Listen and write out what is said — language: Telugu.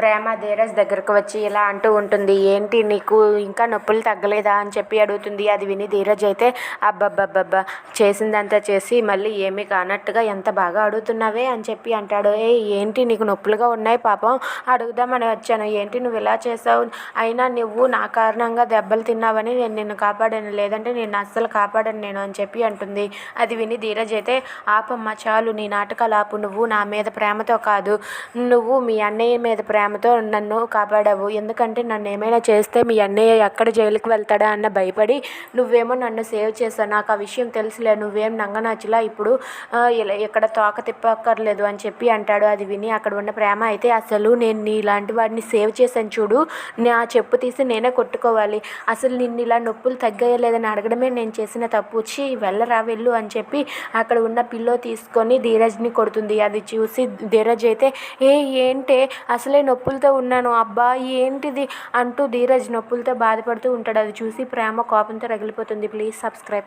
ప్రేమ ధీరజ్ దగ్గరకు వచ్చి ఇలా అంటూ ఉంటుంది ఏంటి నీకు ఇంకా నొప్పులు తగ్గలేదా? అని చెప్పి అడుగుతుంది. అది విని ధీరజ్ అయితే అబ్బబ్బబ్బబ్బా చేసిందంతా చేసి మళ్ళీ ఏమీ కానట్టుగా ఎంత బాగా అడుగుతున్నావే? అని చెప్పి అంటాడు. ఏ ఏంటి నీకు నొప్పులుగా ఉన్నాయి పాపం? అడుగుదామని వచ్చాను. ఏంటి నువ్వు ఇలా చేసావు? అయినా నువ్వు నా కారణంగా దెబ్బలు తిన్నావని నేను నిన్ను కాపాడాను. లేదంటే నేను అస్సలు కాపాడను నేను అని చెప్పి అంటుంది. అది విని ధీరజ్ అయితే ఆపమ్మ చాలు నీ నాటకాలు ఆపు. నువ్వు నా మీద ప్రేమతో కాదు. నువ్వు మీ అన్నయ్య మీద ప్రేమ ప్రేమతో నన్ను కాపాడావు. ఎందుకంటే నన్ను ఏమైనా చేస్తే మీ అన్నయ్య ఎక్కడ జైలుకి వెళ్తాడా అన్న భయపడి నువ్వేమో నన్ను సేవ్ చేశావు. నాకు ఆ విషయం తెలుసులే నువ్వేం నంగనచ్చలా ఇప్పుడు ఇలా ఇక్కడ తోక తిప్పక్కర్లేదు అని చెప్పి అంటాడు. అది విని అక్కడ ఉన్న ప్రేమ అయితే అసలు నేను నీ ఇలాంటి వాడిని సేవ్ చేశాను చూడు నా చెప్పు తీసి నేనే కొట్టుకోవాలి. అసలు నిన్ను ఇలా నొప్పులు తగ్గాయో లేదని అడగడమే నేను చేసిన తప్పు. వచ్చి వెళ్ళరా వెళ్ళు అని చెప్పి అక్కడ ఉన్న పిల్లో తీసుకొని ధీరజ్ని కొడుతుంది. అది చూసి ధీరజ్ అయితే ఏ ఏంటే? అసలే నొప్పులతో ఉన్నాను. అబ్బా ఏంటిది? అంటూ ధీరజ్ నొప్పులతో బాధపడుతూ ఉంటాడు. అది చూసి ప్రేమ కోపంతో రగిలిపోతుంది. Please subscribe.